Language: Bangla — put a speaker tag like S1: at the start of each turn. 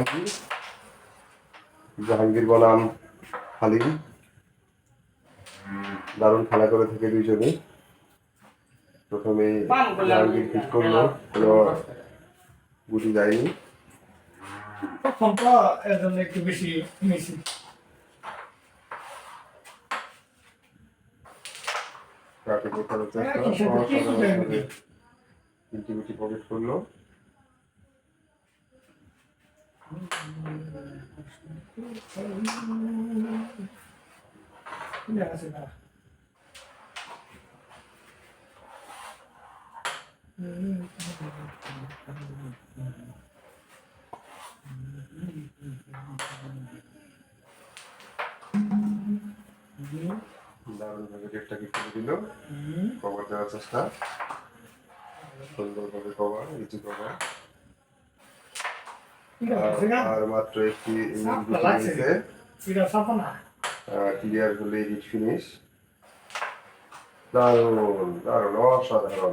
S1: জাহাঙ্গীর। জাহাঙ্গীর বনাম হালিম। দারুণ খেলা করে থেকে দুইজনে। প্রথমে জাহাঙ্গীর ঠিক করল কোনো গুটি যায়নি।
S2: প্রথমটা একটু বেশি মিশি
S1: কাকে বোঝানোর চেষ্টা
S2: একই সাথে কি
S1: অসাধারণ
S2: করলেন?
S1: ভাবে তিনটি গুটি পকেট করল।
S2: ঠিক আছে না
S1: দারুণ ভাবে গেটটাকে খুলে দিল? কভার দেওয়ার চেষ্টা। সুন্দরভাবে কভার ইজি কভার আর মাত্র একটি
S2: সাপ
S1: গুটি
S2: লাগছে।
S1: নিয়েছে
S2: এটা সাফা না।
S1: ক্লিয়ার হলে ইট ফিনিশ দারুণ দারুণ অসাধারণ।